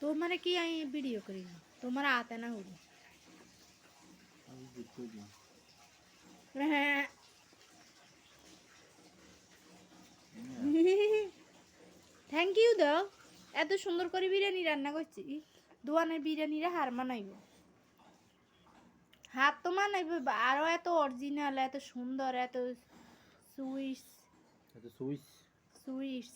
তোমারে কি আমি ভিডিও করি তোমার আতে না? হব আমি জিত করে দিই হ্যাঁ থ্যাংক ইউ দাও এত সুন্দর করে বিরিয়ানি রান্না করছি। দোয়ানের বিরিয়ানিরা হার মানাইব। হাত তো মানাইব আরও এত অরিজিনাল এত সুন্দর এত সুইস এটা সুইস সুইস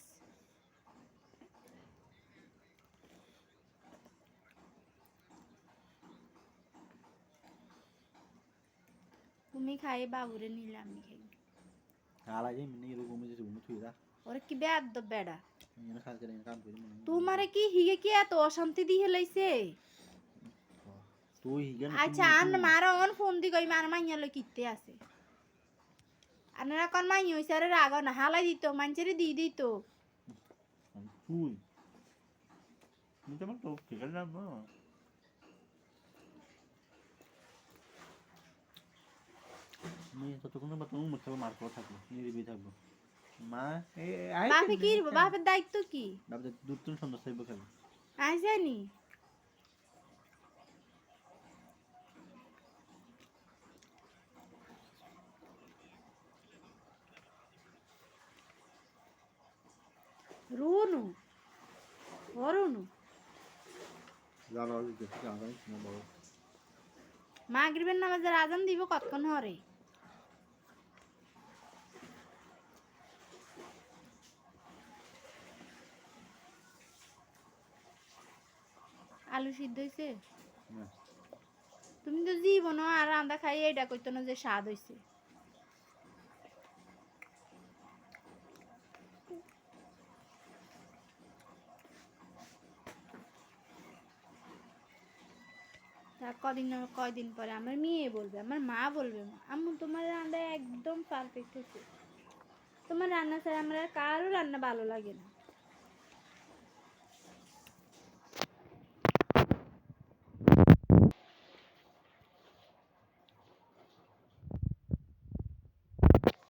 তুমি খাই বাবুরে নিলে আমি খাই হালা যাই মিনি এরকম যে তুমি তুই দা ওরা কি বেদ বেড়া এনে খাল করে কাম করি মনে তোমারে কি হিগে কি এত অশান্তি দিয়ে লাইছে তুই হিগান আচ্ছা আন মারা অন ফোন দি কই মার মাইয়া লো কিতে আছে আনারা কোন মাই হইছে আরে রাগ না হালাই দিত মানচেরে দি দিত তুই তো আমার তো ঠিক না মেয়ে ততক্ষণ বা তুমি মুখে মার করে থাকব নিরিবি থাকব মা এই আই বাপে কি বাপের দায়িত্ব কি? বাবা দুধ তুমি চাইব খাব রুনু অরুণু জানো দেখি না বাবা মাগরিবের নামাজের আজান দিব কতক্ষণ হরে? আলু সিদ্ধ হয়েছে তুমি তো জীবন আর রান্দা খাই এইটা কইতো না যে স্বাদ হয়েছে তা কদিন কয়দিন পরে আমার মেয়ে বলবে আমার মা বলবে আম্মু তোমার রান্না একদম পারফেক্ট হয়েছে তোমার রান্না ছাড়া আমার কারও রান্না ভালো লাগে না।